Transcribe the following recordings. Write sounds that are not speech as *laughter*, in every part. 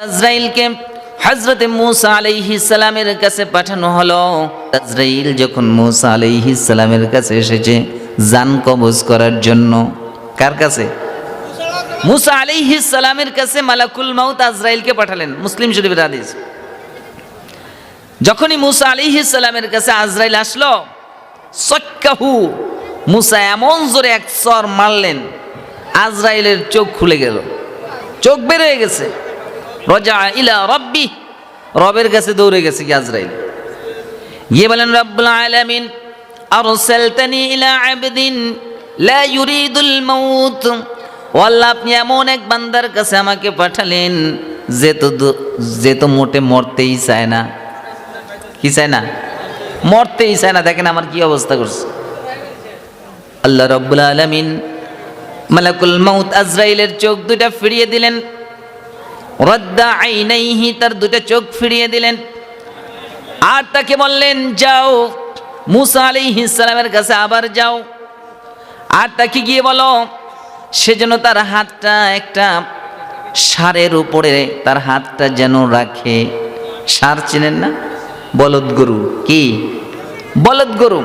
আজরাইলকে হজরতে মুসা আলাইহিস সালামের কাছে পাঠানো হলো। আজরাইল যখন মুসা আলাইহিস সালামের কাছে এসেছে জান কবজ করার জন্য, কার কাছে? মুসা আলাইহিস সালামের কাছে মালাকুল মাউত আজরাইলকে পাঠালেন। মুসলিম শরীফের হাদিস। যখনই মুসা আলাইহিস সালামের কাছে আজরাইল আসলো, সক্কাহু, মুসা এমন জোরে এক সর মারলেন, আজরাইলের চোখ খুলে গেল। চোখ বের হয়ে গেছে। রজা ইলা রব্বি, রবের কাছে দৌড়ে গেছে কি আজরাইল। গিয়ে বলেন, রব্বুল আলামিন, আরসালতানি ইলা আবদিন, লা ইউরিদুল মাউত। ও আল্লাহ, আপনি এমন এক বান্দার কাছে আমাকে পাঠালেন যে তো যে তো মোটে মরতেই চায় না। কি চায় না? মরতেই চায় না। দেখেন আমার কি অবস্থা করছে। আল্লাহ রব্বুল আলামিন মালাকুল মাউত আজরাইলের চোখ দুটা ফিরিয়ে দিলেন। রদ্দা আইনাইহি তার দুটো চোখ ফিরিয়ে দিলেন। আর তাকে বললেন, যাও, মুসা আলাইহিস সালামের কাছে আবার যাও। আর তাকে গিয়ে বলো, সে সেজন্য তার হাতটা একটা সারের উপরে, তার হাতটা যেন রাখে। সার চেনেন না? বলদ গরু, কি? বলদ গরু।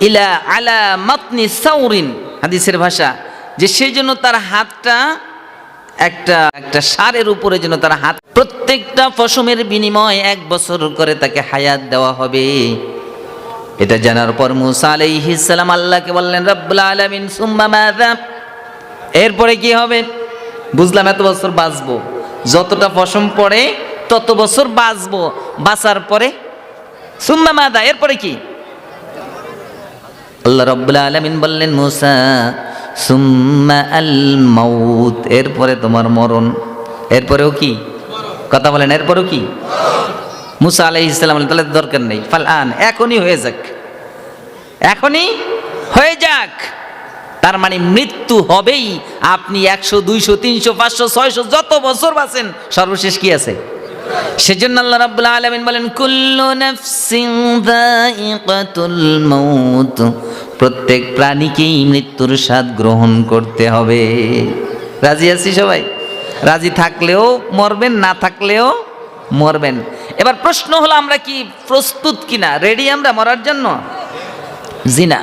ইলা, আলা মাতনি সাউরিন, হাদিসের ভাষা। যে সেই জন্য তার হাতটা একটা একটা সারের উপরে যেন তার হাত, প্রত্যেকটা ফসমের বিনিময় এক বছর করে তাকে হায়াত দেওয়া হবে। এটা জানার পর মুসা আলাইহিস আল্লাহকে বললেন, রব্বুল আলামিন এরপরে কি হবে? বুঝলাম এত বছর বাঁচবো। যতটা ফসম পড়ে, তত বছর বাঁচবো। বাঁচার পরে, সুম্মা মাদা এরপরে কি? আল্লাহ রব্বুল আলামিন বললেন, মুসা সুম্মা আল মাউত এরপরে তোমার মরণ। এরপরেও কি? কথা বলেন এরপরেও কি? মুসা আলাইহিস সালাম বললেন, তাহলে দরকার নেই। ফাল আন এখনই হয়ে যাক। এখনই হয়ে যাক। তার মানে মৃত্যু হবেই। আপনি একশো দুইশো তিনশো পাঁচশো ছয়শো যত বছর বাঁচেন সর্বশেষ কি আছে? সেজন্য আল্লাহ রাব্বুল আলামিন বলেন কুল্লু নাফসিন যায়িকাতুল মাউত। প্রত্যেক প্রাণীকেই মৃত্যুর স্বাদ গ্রহণ করতে হবে। রাজি আছি সবাই? রাজি থাকলেও মরবেন, না থাকলেও মরবেন। এবার প্রশ্ন হলো, আমরা কি প্রস্তুত কিনা? রেডি আমরা মরার জন্য? জিনা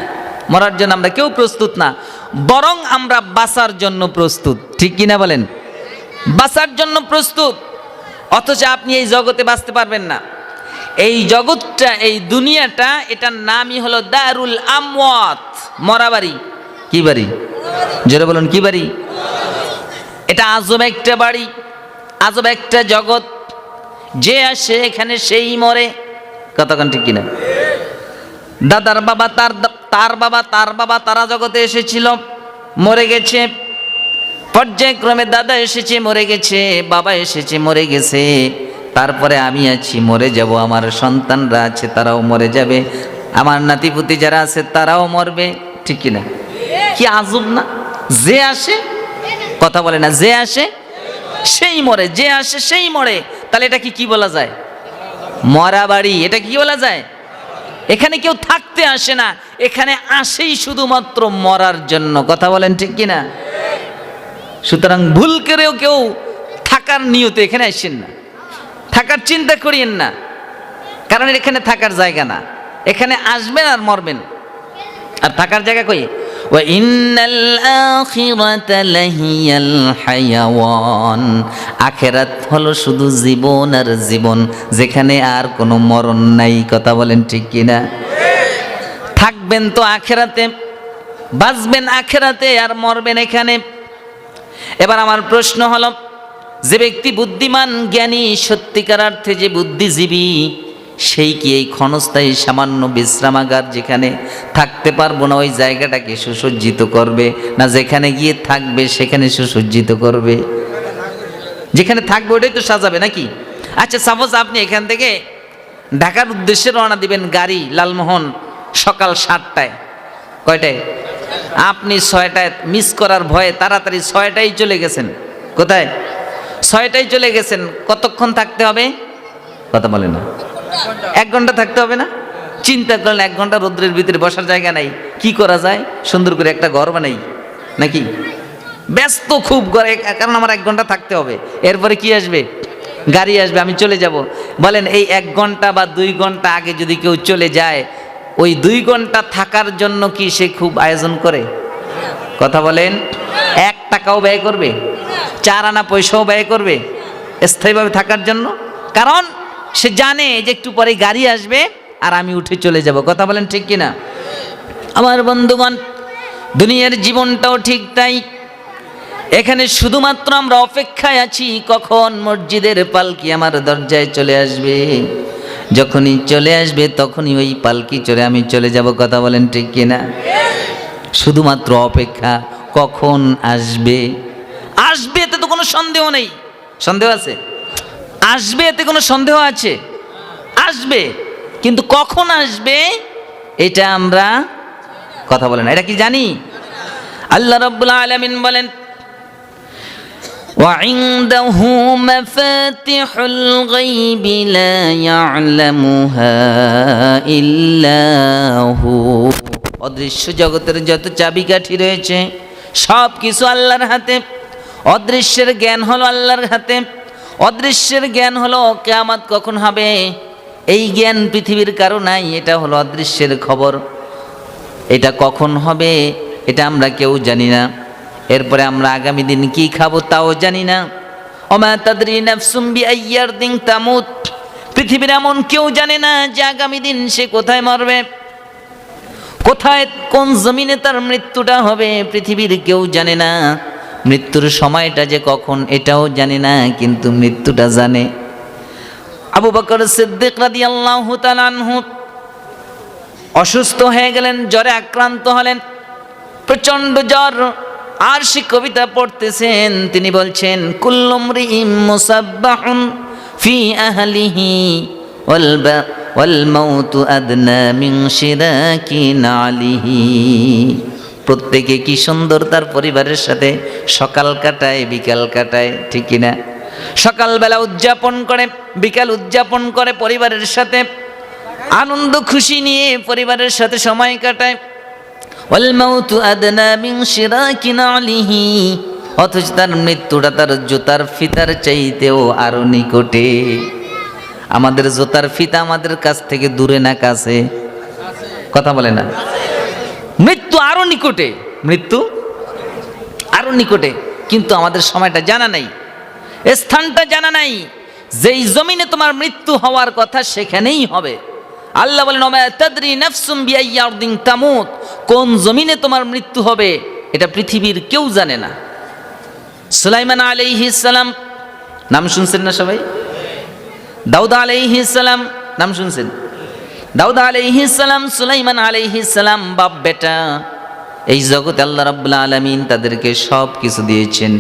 মরার জন্য আমরা কেউ প্রস্তুত না, বরং আমরা বাঁচার জন্য প্রস্তুত। ঠিক কিনা বলেন? বাঁচার জন্য প্রস্তুত, অথচ আপনি এই জগতে বাঁচতে পারবেন না। এই জগৎটা, এই দুনিয়াটা, এটার নামই হলো দারুল আমওয়াত। মরা বাড়ি। কি বাড়ি? জোরে বলুন, কি বাড়ি? এটা আজব একটা বাড়ি, আজব একটা জগৎ। যে আসে, এখানে সেই মরে। কতক্ষণ ঠিক কিনা? দাদার বাবা, তার তার বাবা তার বাবা তারা জগতে এসেছিল, মরে গেছে। পর্যায়ক্রমে দাদা এসেছে, মরে গেছে, বাবা এসেছে, মরে গেছে। তারপরে আমি আছি, মরে যাব। আমার সন্তানরা আছে, তারাও মরে যাবে। আমার নাতিপুতি যারা আছে, তারাও মরবে। ঠিক কিনা? কি আজব না? যে আসে, কথা বলে না, যে আসে, সেই মরে। যে আসে, সেই মরে। তাহলে এটা কি কি বলা যায়? মরা বাড়ি, এটা কি বলা যায়? এখানে কেউ থাকতে আসে না। এখানে আসেই শুধুমাত্র মরার জন্য। কথা বলেন ঠিক কিনা? সুতরাং ভুল করেও কেউ থাকার নিয়তে এখানে আসেন না। থাকার চিন্তা করিয়েন না। কারণ এখানে থাকার জায়গা না। এখানে আসবেন আর মরবেন। আর থাকার জায়গা কই? আখেরাত হলো শুধু জীবন আর জীবন, যেখানে আর কোনো মরণ নাই, কথা বলেন ঠিক কিনা? থাকবেন তো আখেরাতে, বাঁচবেন আখেরাতে আর মরবেন এখানে। এবার আমার প্রশ্ন হলো যে ব্যক্তি বুদ্ধিমান, জ্ঞানী, সত্যিকার অর্থে যে বুদ্ধিজীবী, সেই কি এই ক্ষণস্থায়ী সামান্য বিশ্রামাগার যেখানে থাকতে পারব না, ওই জায়গাটাকে সুসজ্জিত করবে? না যেখানে গিয়ে থাকবে, সেখানে সুসজ্জিত করবে? যেখানে থাকবে, ওটাই তো সাজাবে নাকি? আচ্ছা সাপোজ আপনি এখান থেকে ঢাকার উদ্দেশ্যে রওনা দিবেন গাড়ি, লালমোহন, সকাল সাতটায়। কয়টায়? আপনি ছয়টায় মিস করার ভয়ে তাড়াতাড়ি ছয়টায় চলে গেছেন। কোথায়? ছয়টায় চলে গেছেন, কতক্ষণ থাকতে হবে? কথা বলে না। এক ঘণ্টা থাকতে হবে না? চিন্তা করলেন এক ঘণ্টা রোদ্রের ভিতরে বসার জায়গা নাই। কি করা যায়? সুন্দর করে একটা ঘর বানাই। নাকি? ব্যস্ত খুব করে কারণ আমার এক ঘণ্টা থাকতে হবে। এরপরে কি আসবে? গাড়ি আসবে, আমি চলে যাব। বলেন, এই এক ঘণ্টা বা দুই ঘণ্টা আগে যদি কেউ চলে যায়, ওই দুই ঘণ্টা থাকার জন্য কি সে খুব আয়োজন করে? কথা বলেন। এক টাকাও ব্যয় করবে, চার আনা পয়সাও ব্যয় করবে স্থায়ীভাবে থাকার জন্য। কারণ সে জানে যে একটু পরে গাড়ি আসবে আর আমি উঠে চলে যাব। কথা বলেন ঠিক কিনা আমার বন্ধুগণ, দুনিয়ার জীবনটাও ঠিক তাই। এখানে শুধুমাত্র আমরা অপেক্ষায় আছি, কখন মসজিদের পালকি আমার দরজায় চলে আসবে। যখনই চলে আসবে, তখনই ওই পালকি চলে আমি চলে যাব। কথা বলেন ঠিক কিনা শুধুমাত্র অপেক্ষা কখন আসবে আসবে এতে তো কোনো সন্দেহ নেই সন্দেহ আছে আসবে এতে কোনো সন্দেহ আছে আসবে কিন্তু কখন আসবে এটা আমরা কথা বলেন এটা কি জানি আল্লাহ রব্বুল আলামিন বলেন وعنده مفاتح الغيب لا يعلمها إلا هو অদৃশ্য জগতের যত চাবিকাঠি রয়েছে সব কিছু আল্লাহর হাতে। অদৃশ্যের জ্ঞান হলো আল্লাহর হাতে। অদৃশ্যের জ্ঞান হলো কেয়ামাত কখন হবে? এই জ্ঞান পৃথিবীর কারও নাই, এটা হলো অদৃশ্যের খবর। এটা কখন হবে? এটা আমরা কেউ জানি না। এরপরে আমরা আগামী দিন কি খাব তাও জানি না। অমা তাদরি পৃথিবীর এমন কেউ জানে না যে আগামী দিন সে কোথায় মরবে। কোথায়, কোন জমিনে তার মৃত্যুটা হবে, পৃথিবীর কেউ জানে না। মৃত্যুর সময়টা যে কখন, এটাও জানে না, কিন্তু মৃত্যুটা জানে। আবু বকর সিদ্দিক তাআলা আনহু অসুস্থ হয়ে গেলেন, জ্বরে আক্রান্ত হলেন। প্রচণ্ড জ্বর আর সে কবিতা পড়তেছেন। তিনি বলছেন কুল্লুমরি মুসাব্বাহুন ফি আহলিহি ওয়াল মাউতু আদনা মিন শিরাকি নালিহি। প্রত্যেকে কি সুন্দর তার পরিবারের সাথে সকাল কাটায়, বিকাল কাটায়, ঠিক কিনা সকালবেলা উদযাপন করে, বিকাল উদযাপন করে পরিবারের সাথে, আনন্দ খুশি নিয়ে পরিবারের সাথে সময় কাটায়। আদনা অথচ তার মৃত্যুটা তার জুতার ফিতার চাইতেও আরও নিকটে। আমাদের জোতার ফিতা আমাদের কাছ থেকে দূরে না কাছে। কথা বলে না। মৃত্যু আরও নিকটে। মৃত্যু আরও নিকটে। কিন্তু আমাদের সময়টা জানা নাই। স্থানটা জানা নাই। যেই জমিনে তোমার মৃত্যু হওয়ার কথা সেখানেই হবে। আল্লাহ বলেন তামুত। কোন জমিনে তোমার মৃত্যু হবে, এটা পৃথিবীর কেউ জানে না। সুলাইমান আলাইহিস সালাম। নাম শুনছেন না সবাই? দাউদ আলাইহিস সালাম, নাম শুনছেন? দাউদ আলাইহিস সালাম, সুলাইমান আলাইহিস সালাম, বাপ বেটা, এই জগতে আল্লাহ রাব্বুল আলামিন তাদেরকে সব কিছু দিয়েছেন।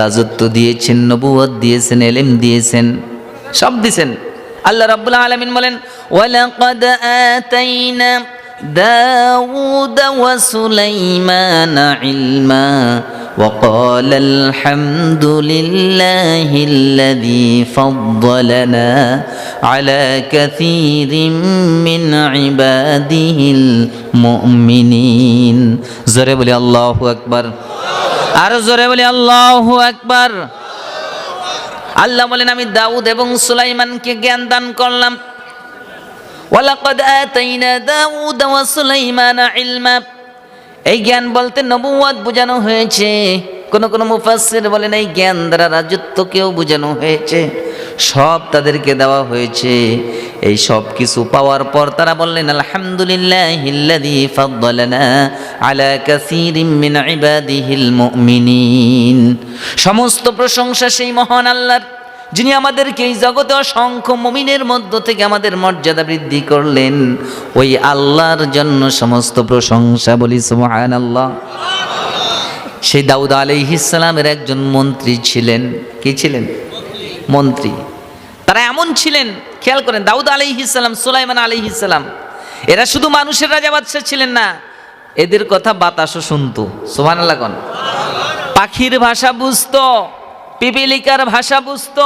রাজত্ব দিয়েছেন নবুয়ত দিয়েছেন, এলেম দিয়েছেন, সব দিয়েছেন। আল্লাহ রাব্বুল আলামিন বলেন, ওয়ালাকাদ আতাইনা দাউদ ওয়া সুলাইমানা ইলমা وقال الحمد لله الذي فضلنا على كثير من عباده المؤمنين জোরে বলি আল্লাহু আকবার আর জোরে বলি আল্লাহু আকবার আল্লাহ বলেন আমি দাউদ এবং সুলাইমানকে জ্ঞান দান করলাম ওয়ালাকাদ আতাইনা দাউদ ওয়া সুলাইমানা ইলমা। এই জ্ঞান বলতে নবুয়াদ বোঝানো হয়েছে। কোন কোন মুফাসসির বলেন, এই জ্ঞান দ্বারা রাজত্বকেও বোঝানো হয়েছে। সব তাদেরকে দেওয়া হয়েছে। এই সব কিছু পাওয়ার পর তারা বললেন আলহামদুলিল্লাহিল্লাযী ফাদ্দালানা আলা কাসীরিম মিন ইবাদিহিল মুমিনিন। সমস্ত প্রশংসা সেই মহান আল্লাহর। যিনি আমাদেরকে এই জগতে অসংখ্য মমিনের মধ্য থেকে আমাদের মর্যাদা বৃদ্ধি করলেন, ওই আল্লাহর জন্য সমস্ত প্রশংসা বলি সুবহান আল্লাহ সেই দাউদ আলাইহিসালামের একজন মন্ত্রী ছিলেন। কি ছিলেন? মন্ত্রী। তারা এমন ছিলেন, খেয়াল করেন, দাউদ আলাইহিসাল্লাম সুলাইমান আলাইহিসাল্লাম এরা শুধু মানুষের রাজা বাদশাহ ছিলেন না, এদের কথা বাতাসও শুনতো। সোহান আল্লাহ পাখির ভাষা বুঝতো। পিপিলিকার ভাষা বুঝত।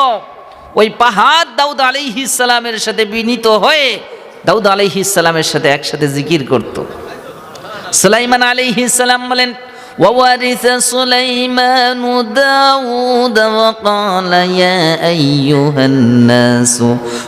ওই পাহাড় দাউদ আলাইহি ইসালামের সাথে বিনীত হয়ে দাউদ আলাইহি ইসালামের সাথে একসাথে জিকির করত। সুলাইমান ইসালাম বলেন وورث سليمان داود وقال يا أيها الناس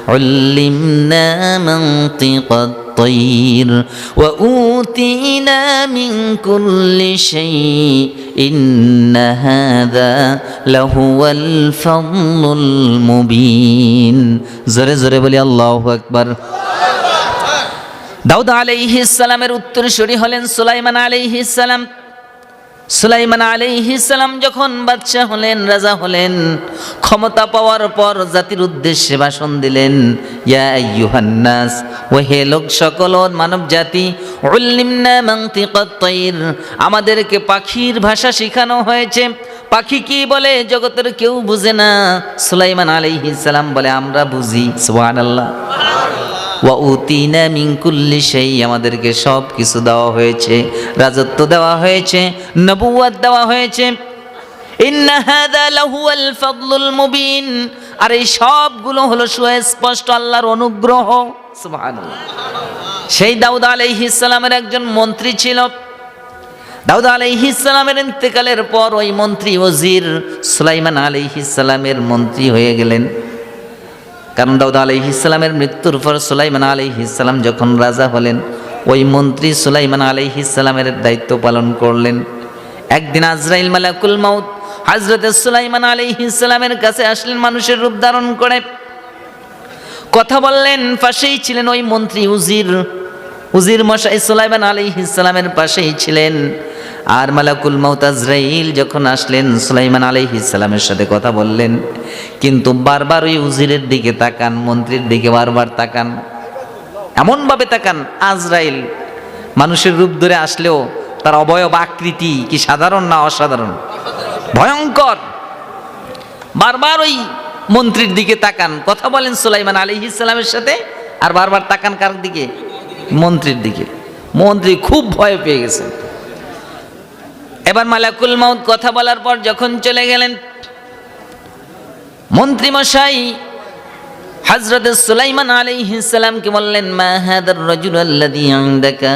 علمنا منطق الطير وأوتينا من كل شيء إن هذا لهو الفضل المبين زره زره بلي الله أكبر দাউদ আলাইহিস সালামের উত্তরসূরি হলেন সুলাইমান আলাইহিস সালাম সুলাইমান সালাম যখন বাদশাহ হলেন, রাজা হলেন, ক্ষমতা পাওয়ার পর জাতির উদ্দেশ্যে ভাষণ দিলেন, ইয়া আইয়ুহান নাস ও হে লোক সকল, মানব জাতি আমাদেরকে পাখির ভাষা শেখানো হয়েছে। পাখি কি বলে, জগতের কেউ বুঝে না। সুলাইমান সালাম বলে, আমরা বুঝি, সুবহানাল্লাহ। ওয়া উতিনা মিন কুল্লি সেই আমাদেরকে সব কিছু দেওয়া হয়েছে, রাজত্ব দেওয়া হয়েছে নবুয়াত দেওয়া হয়েছে। ইন্না হাদা লাহুয়াল ফাদলুল মুবিন, আর এই সবগুলো হলো সুস্পষ্ট আল্লাহর অনুগ্রহ। সুবহানাল্লাহ। সেই দাউদ আলাইহিস সালামের একজন মন্ত্রী ছিল। দাউদ আলাইহিস সালামের ইন্তেকালের পর ওই মন্ত্রী, ওজির সুলাইমান আলাইহিস সালামের মন্ত্রী হয়ে গেলেন। কারণ দাউদ আলাইহিসালামের মৃত্যুর পর সুলাইমান আলাইহিসালাম যখন রাজা হলেন, ওই মন্ত্রী সুলাইমান আলাইহিসালামের দায়িত্ব পালন করলেন। একদিন আজরাইল মালাকুল মাউত হজরত সুলাইমান আলাইহিসালামের কাছে আসলেন, মানুষের রূপ ধারণ করে। কথা বললেন, পাশেই ছিলেন ওই মন্ত্রী উজির। উজির মশাই সুলাইমান আলাইহিসালামের পাশেই ছিলেন। আর মালাকুল মাউত আজরাইল যখন আসলেন, সুলাইমান আলাইহিসালামের সাথে কথা বললেন, কিন্তু বারবার ওই উজিরের দিকে তাকান, মন্ত্রীর দিকে বারবার তাকান। এমনভাবে তাকান, আজরাইল মানুষের রূপ ধরে আসলেও তার অবয়ব আকৃতি কি সাধারণ না অসাধারণ? ভয়ঙ্কর। বারবার ওই মন্ত্রীর দিকে তাকান, কথা বলেন সুলাইমান আলী ইসলামের সাথে, আর বারবার তাকান কার দিকে? মন্ত্রীর দিকে। মন্ত্রী খুব ভয় পেয়ে গেছে এবার মালাকুল মাউদ কথা বলার পর যখন চলে গেলেন মন্ত্রী মশাই হজরত সুলাইমান আলাইহিস সালামকে বললেন, মা হাদার রাজুল আল্লাযী ইনদাকা?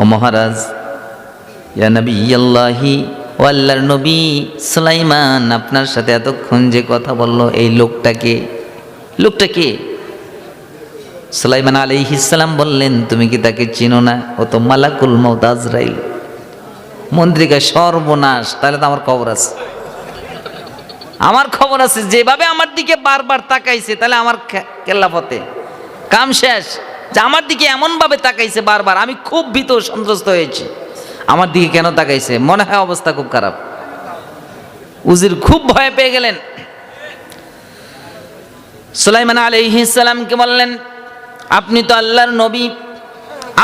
ও মহারাজ, ইয়া নবী আল্লাহি ও আল্লাহর নবী সুলাইমান, আপনার সাথে এতক্ষণ যে কথা বলল, এই লোকটাকে লোকটা কে? সুলাইমান আলাইহিস সালাম বললেন, তুমি কি তাকে চিনো না? ও তো মালাকুল মউত আজরাইল। মন্ত্রীকে সর্বনাশ, তাহলে তো আমার খবর আছে। আমার খবর আছে, যেভাবে আমার দিকে বারবার তাকাইছে, তাহলে আমার কেল্লাপথে কাম শেষ। যে আমার দিকে এমনভাবে তাকাইছে বারবার, আমি খুব ভীত সন্ত্রস্ত হয়েছি। আমার দিকে কেন তাকাইছে? মনে হয় অবস্থা খুব খারাপ। উজির খুব ভয় পেয়ে গেলেন। সুলাইমান আলাইহিসসালামকে বললেন, আপনি তো আল্লাহর নবী।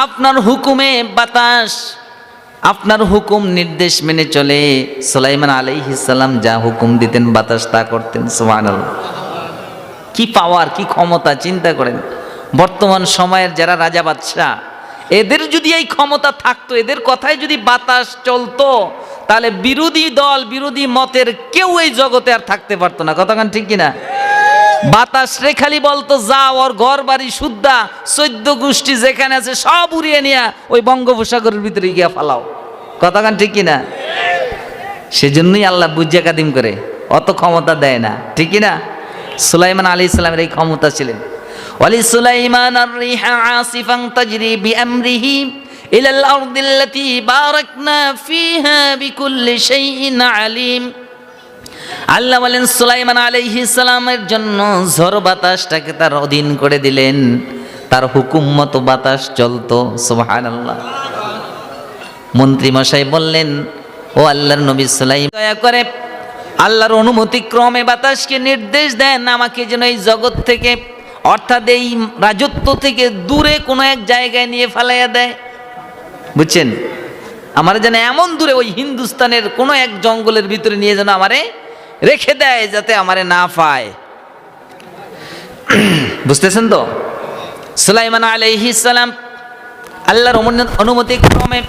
আপনার হুকুমে বাতাস আপনার হুকুম নির্দেশ মেনে চলে। সুলাইমান আলাইহিসসালাম যা হুকুম দিতেন, বাতাস তা করতেন, সুবহানাল্লাহ। কি পাওয়ার কি ক্ষমতা, চিন্তা করেন। বর্তমান সময়ের যারা রাজা বাদশাহ, এদের যদি এই ক্ষমতা থাকতো, এদের কথায় যদি বাতাস চলতো, তাহলে বিরোধী দল, বিরোধী মতের কেউ এই জগতে আর থাকতে পারতো না। কতক্ষণ ঠিক কিনা? বাতাস রে খালি বলতো যা ওর ঘর বাড়ি শুদ্ধা চৈদ্য গোষ্ঠী যেখানে আছে সব উড়িয়ে নিয়ে ওই বঙ্গোপসাগরের ভিতরে গিয়া ফালাও। কতক্ষণ ঠিক কিনা? সেজন্যই আল্লাহ বুঝিয়া কাদিম করে, অত ক্ষমতা দেয় না, ঠিক না সুলাইমান আলী ইসলামের এই ক্ষমতা ছিলেন। ওয়ালি আর-রিহা আসিফান তাজরি বিআমরিহি ইলা আল-আরদি আল্লাতী বারাকনা ফিহা বিকুল্লি শাইইন আলিম। আল্লাহ বলেন, সুলাইমান সালামের জন্য ঝড় বাতাসটাকে তার অধীন করে দিলেন। তার হুকুম মতো বাতাস চলতো, সুবহানাল্লাহ। মন্ত্রী মশাই বললেন, ও আল্লাহর নবী সুলাইম, দয়া করে আল্লাহর অনুমতি ক্রমে বাতাসকে নির্দেশ দেন। আমাকে যেন এই জগৎ থেকে, অর্থাৎ এই রাজত্ব থেকে দূরে কোনো এক জায়গায় নিয়ে ফেলাইয়া দেয়। বুঝছেন? আমার যেন এমন দূরে ওই হিন্দুস্তানের কোনো এক জঙ্গলের ভিতরে নিয়ে যেন আমারে রেখে দেয় যাতে আমারে না পায়। বুঝতেছেন তো? সুলাইমান সালাম আল্লাহর অনু- অনুমতি ক্রমে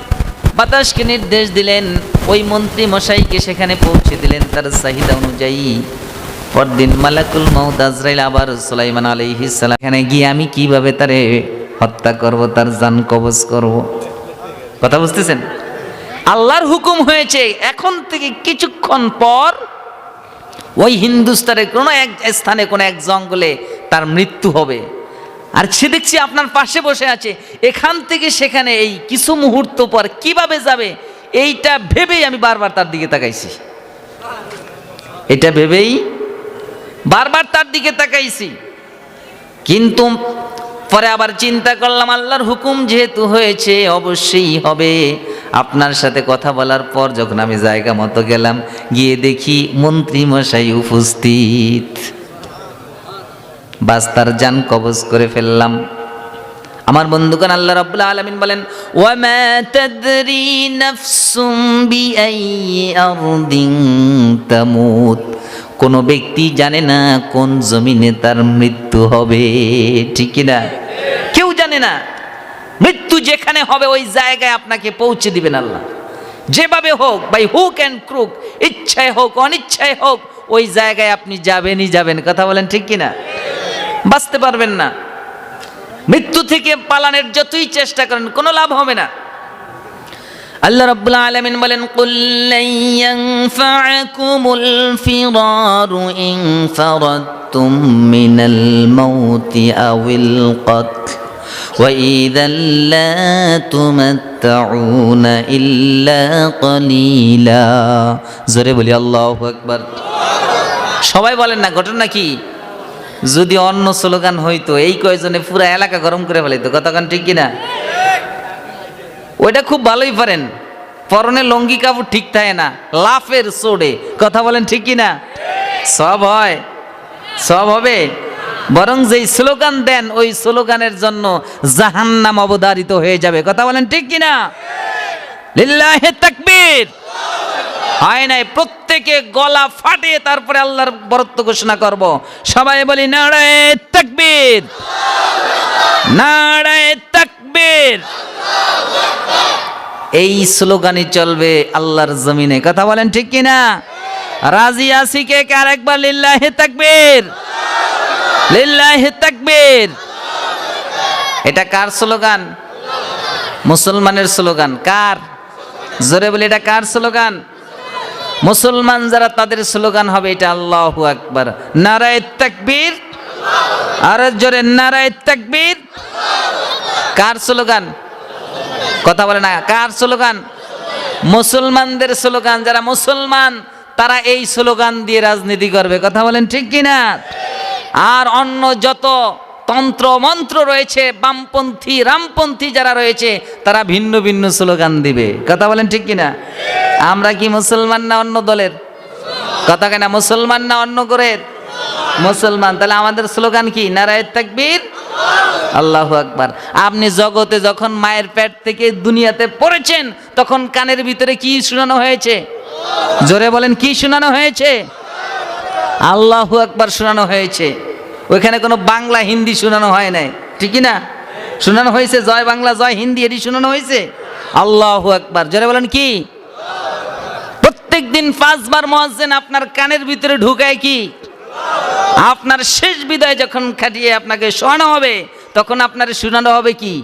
বাতাসকে নির্দেশ দিলেন, ওই মন্ত্রী মশাইকে সেখানে পৌঁছে দিলেন তার চাহিদা অনুযায়ী। পরদিন মালাকুল মৌদ আজরাইল আবার সুলাইমান সালাম, এখানে গিয়ে আমি কীভাবে তারে হত্যা করব, তার জান কবজ করব? কথা বুঝতেছেন? আল্লাহর হুকুম হয়েছে, এখন থেকে কিছুক্ষণ পর ওই হিন্দুস্তানের কোনো এক স্থানে, কোনো এক জঙ্গলে তার মৃত্যু হবে। আর সে দেখছি আপনার পাশে বসে আছে। এখান থেকে সেখানে এই কিছু মুহূর্ত পর কীভাবে যাবে, এইটা ভেবেই আমি বারবার তার দিকে তাকাইছি। এটা ভেবেই বারবার তার দিকে তাকাইছি। কিন্তু পরে আবার চিন্তা করলাম, আল্লাহর হুকুম যেহেতু হয়েছে, অবশ্যই হবে। আপনার সাথে কথা বলার পর যখন আমি জায়গা মতো গেলাম, গিয়ে দেখি মন্ত্রী মশাই উপস্থিত। বাস তার যান কবজ করে ফেললাম। আমার বন্ধুগণ আল্লাহ রাব্বুল আলামিন বলেন, ওয়ামা তাদরি নাফসুম বিআইয়ি আরদিন তামুত। কোন ব্যক্তি জানে না কোন জমিনে তার মৃত্যু হবে, ঠিক না কেউ জানে না। মৃত্যু যেখানে হবে, ওই জায়গায় আপনাকে পৌঁছে দিবেন আল্লাহ। যেভাবে হোক বাই হুক অ্যান্ড ক্রুক ইচ্ছায় হোক, অনিচ্ছায় হোক, ওই জায়গায় আপনি যাবেনই যাবেন। কথা বলেন ঠিক কি না বাঁচতে পারবেন না। মৃত্যু থেকে পালানোর যতই চেষ্টা করেন, কোনো লাভ হবে না। আল্লাহ রাব্বুল আলামিন বলেন, কুল লাই ইয়ানফা'কুমুল ফিরারু ইন ফারাদতুম মিনাল মাউতি আওয়াল কতল। وإذا لا تمتعون إلا قليلا জোরে বলি আল্লাহু আকবার সবাই বলেন না ঘটনা কি যদি অন্য স্লোগান হইতো এই কয়জনে পুরো এলাকা গরম করে ফেলাইতো কতক্ষণ ঠিক কিনা ওইটা খুব ভালোই পারেন পরনে লঙ্গি কাপড় ঠিক থাকে না লাফের সোডে কথা বলেন ঠিক কিনা সব হয় সব হবে বরং যেই স্লোগান দেন, ওই স্লোগানের জন্য জাহান্নাম অবধারিত হয়ে যাবে। কথা বলেন ঠিক কিনা? লিল্লাহে তাকবীর। নাই? প্রত্যেকে গলা ফাটিয়ে তারপরে আল্লাহর বরত্ব ঘোষণা করব। সবাই বলি তাকবীর। তাকবীর। এই স্লোগানই চলবে আল্লাহর জমিনে। কথা বলেন ঠিক কিনা? রাজি আছি কে কার একবার লিল্লাহে তাকবীর। এটা কার স্লোগান? মুসলমানের স্লোগান। কার? জোরে বলি, এটা কার স্লোগান? মুসলমান যারা, তাদের স্লোগান হবে এটা আল্লাহ আকবার। নারায় তাকবীর। আর জোরে, নারায় তাকবীর। কার স্লোগান? কথা বলে না, কার স্লোগান? মুসলমানদের স্লোগান, যারা মুসলমান, তারা এই স্লোগান দিয়ে রাজনীতি করবে। কথা বলেন ঠিক কিনা? আর অন্য যত তন্ত্র মন্ত্র রয়েছে, বামপন্থী, রামপন্থী যারা রয়েছে, তারা ভিন্ন ভিন্ন স্লোগান দিবে। কথা বলেন ঠিক কিনা? আমরা কি মুসলমান না অন্য দলের? কথা কেনা, মুসলমান না অন্য করে মুসলমান। তাহলে আমাদের স্লোগান কি? নারায়ণ তাকবীর? আল্লাহ আকবার। আপনি জগতে যখন মায়ের পেট থেকে দুনিয়াতে পড়েছেন, তখন কানের ভিতরে কি শোনানো হয়েছে? জোরে বলেন, কি শোনানো হয়েছে? আল্লাহু একবার শোনানো হয়েছে। ওইখানে কোনো বাংলা, হিন্দি শোনানো হয় নাই। ঠিকই না? শোনানো হয়েছে, জয় বাংলা, জয় হিন্দি, এটি শোনানো হয়েছে? আল্লাহু একবার জোরে বলেন কি? প্রত্যেক দিন পাঁচবার মহাজেন আপনার কানের ভিতরে ঢুকায় কি? আপনার শেষ বিদায় যখন খাটিয়ে আপনাকে শোয়ানো হবে, তখন আপনার শোনানো হবে কি?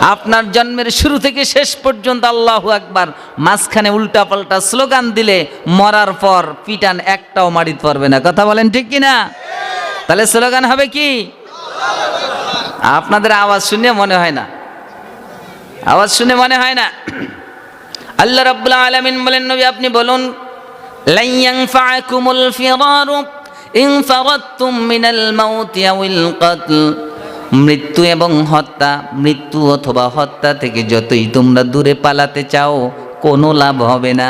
আপনার জন্মের শুরু থেকে শেষ পর্যন্ত আল্লাহ একবার মাঝখানে উল্টা পাল্টা স্লোগান দিলে মরার পর পিটান একটাও মারিত পারবে না। কথা বলেন ঠিক কি না? তাহলে স্লোগান হবে কি? আপনাদের আওয়াজ শুনে মনে হয় না। আওয়াজ শুনে মনে হয় না। আল্লাহ রাব্বুল আলামিন বলেন, নবী আপনি বলুন লান ইয়ানফা'কুমুল ফিরারু ইন ফারাদতুম মিনাল মাউতি আওয়াল কতল। মৃত্যু এবং হত্যা, মৃত্যু অথবা হত্যা থেকে যতই তোমরা দূরে পালাতে চাও, কোনো লাভ হবে না।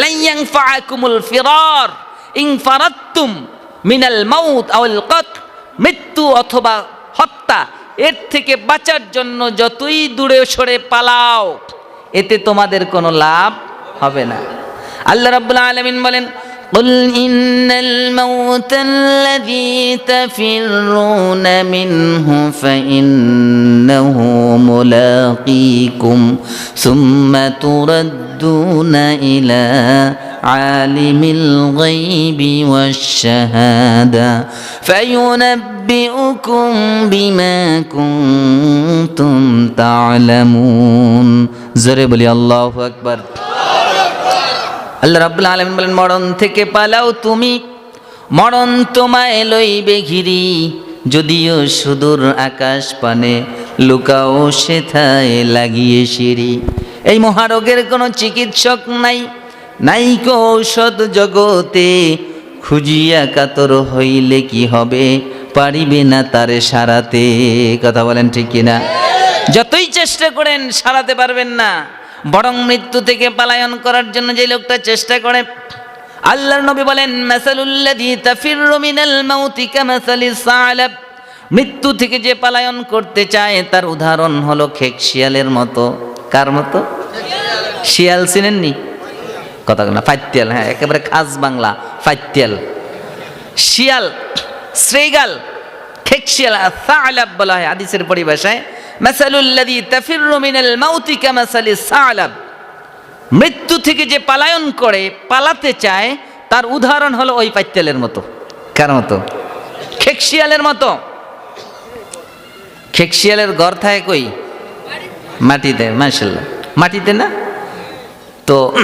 লান ইয়ানফা'কুমুল ফিরার, ইন ফারাদতুম মিনাল মাউত আওয়াল কতল মৃত্যু অথবা হত্যা এর থেকে বাঁচার জন্য যতই দূরে সরে পালাও, এতে তোমাদের কোনো লাভ হবে না। আল্লাহ রাব্বুল আলামিন বলেন قل إن الموت الذي تفرون منه فإنه ملاقيكم ثم تردون إلى عالم الغيب والشهادة فينبئكم بما كنتم تعلمون. زرب الله أكبر. আল্লাহ রাব্বুল আলামিন বলেন, মরণ থেকে পালাও তুমি। মরণ তোমায় লইবে ঘিরি। যদিও সুদূর আকাশ পানে, লুকাও সেথায় লাগিয়ে সিঁড়ি। এই মহারোগের কোনো চিকিৎসক নাই নাই ঔষধ জগতে। খুঁজিয়া কাতর হইলে কি হবে? পারিবে না তারে সারাতে। কথা বলেন ঠিক কিনা? যতই চেষ্টা করেন, সারাতে পারবেন না। বরং মৃত্যু থেকে পালায়ন করার জন্য যে লোকটা চেষ্টা করে, আল্লাহর নবী বলেন, মাসালুল্লাযী তাফিররু মিনাল মাউতি কামাসালিস সালাব। মৃত্যু থেকে যে পালায়ন করতে চায়, তার উদাহরণ হলো খেক শিয়ালের মতো। কার মতো? শিয়াল চিনেননি? কথা না, ফাইতিয়াল হ্যাঁ একেবারে খাস বাংলা, ফাইতিয়াল। শিয়াল শ্রেগাল খেক শিয়াল, সালাব বলা হয় হাদিসের পরিভাষায়। মৃত্যু থেকে যে পালায়ন করে, পালাতে চায়, তার উদাহরণ হলো ওই পাইতেলের মতো। কার মতো? খেকশিয়ালের মতো। খেকশিয়ালের ঘর থাকে কই? মাটিতে মার্শাল্লাহ মাটিতে না? তো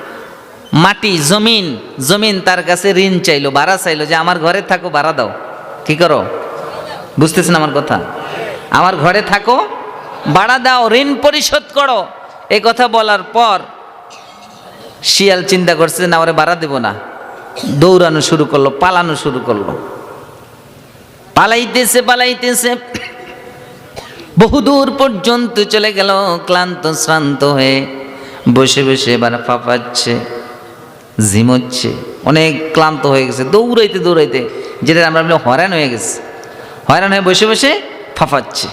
*clears throat* মাটি, জমিন জমিন তার কাছে ঋণ চাইলো, ভাড়া চাইলো যে, আমার ঘরে থাকো, ভাড়া দাও। কি করো? বুঝতেছেন আমার কথা? আমার ঘরে থাকো, ভাড়া দাও, ঋণ পরিশোধ করো। এই কথা বলার পর শিয়াল চিন্তা করছে না, ওরে ভাড়া দেব না। দৌড়ানো শুরু করল, পালানো শুরু করল। পালাইতেছে পালাইতেছে। বহুদূর পর্যন্ত চলে গেল, ক্লান্ত, শ্রান্ত হয়ে। বসে বসে এবার ফাঁপাচ্ছে, ঝিমোচ্ছে, অনেক ক্লান্ত হয়ে গেছে। দৌড়াইতে দৌড়াইতে, যেটা আমরা হয়রান হয়ে গেছে। হয়রান হয়ে বসে বসে ফাঁপাচ্ছে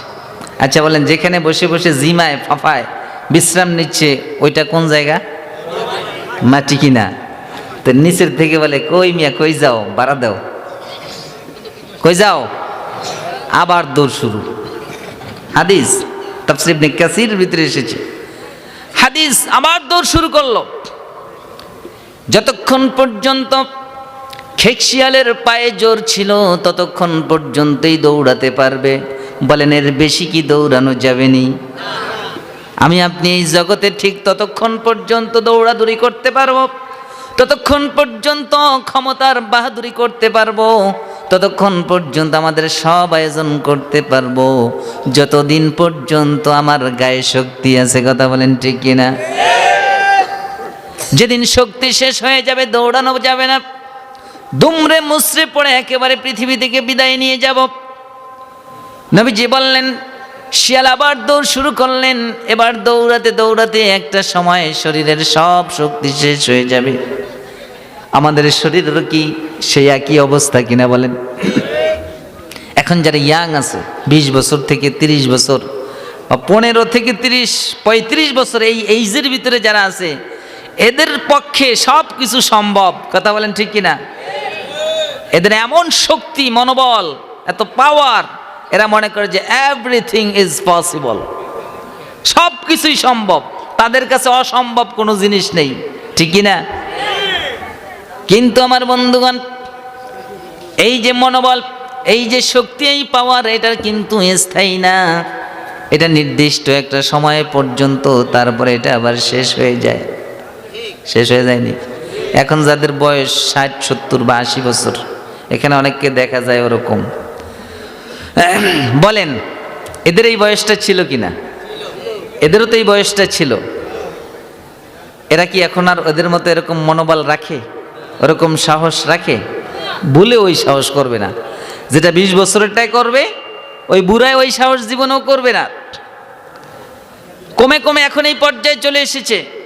আচ্ছা বলেন, যেখানে বসে বসে জিমায় ফাঁপায় বিশ্রাম নিচ্ছে, ওইটা কোন জায়গা? মাটি কিনা? তো নিচের থেকে বলে, কই মিয়া, কই যাও? বাড়া দাও। কই যাও? আবার দৌড় শুরু। হাদিস, তাফসির ইবনে কাসির ভিতরে এসেছে। হাদিস আবার দৌড় শুরু করল। যতক্ষণ পর্যন্ত খেকশিয়ালের পায়ে জোর ছিল, ততক্ষণ পর্যন্তই দৌড়াতে পারবে। বলেন, এর বেশি কি দৌড়ানো যাবে নি? আমি আপনি এই জগতে ঠিক ততক্ষণ পর্যন্ত দৌড়াদৌড়ি করতে পারব, ততক্ষণ পর্যন্ত ক্ষমতার বাহাদুরি করতে পারব, ততক্ষণ পর্যন্ত আমাদের সব আয়োজন করতে পারব। যতদিন পর্যন্ত আমার গায়ে শক্তি আছে, কথা বলেন ঠিক কিনা? যেদিন শক্তি শেষ হয়ে যাবে, দৌড়ানো যাবে না। দুমড়ে মুসড়ে পড়ে একেবারে পৃথিবী থেকে বিদায় নিয়ে যাব। নবীজি বললেন, শিয়াল আবার দৌড় শুরু করলেন। এবার দৌড়াতে দৌড়াতে একটা সময় শরীরের সব শক্তি শেষ হয়ে যাবে। আমাদের শরীরেরও কি সেই একই অবস্থা কিনা বলেন? এখন যারা ইয়াং আছে, বিশ বছর থেকে তিরিশ বছর বা পনেরো থেকে তিরিশ, পঁয়ত্রিশ বছর এই এইজের ভিতরে যারা আছে, এদের পক্ষে সব কিছু সম্ভব। কথা বলেন ঠিক কিনা? এদের এমন শক্তি, মনোবল, এত পাওয়ার এরা মনে করে যে এভরিথিং ইজ পসিবল সব কিছুই সম্ভব। তাদের কাছে অসম্ভব কোনো জিনিস নেই। ঠিক না? কিন্তু আমার বন্ধুগণ, এই যে মনোবল, এই যে শক্তি, এই পাওয়ার এটার কিন্তু স্থায়ী না। এটা নির্দিষ্ট একটা সময় পর্যন্ত, তারপরে এটা আবার শেষ হয়ে যায়। শেষ হয়ে যায়নি। এখন যাদের বয়স ষাট, সত্তর বা আশি বছর, এখানে অনেককে দেখা যায় ওরকম। *clears throat* বলেন, এদের এই বয়সটা ছিল কি না এদেরও তো এই বয়সটা ছিল। এরা কি এখন আর ওদের মতো এরকম মনোবল রাখে? ওরকম সাহস রাখে? ভুলে ওই সাহস করবে না। যেটা বিশ বছরেরটাই করবে, ওই বুড়ায় ওই সাহস জীবনেও করবে না। কমে কমে এখন এই পর্যায়ে চলে এসেছে।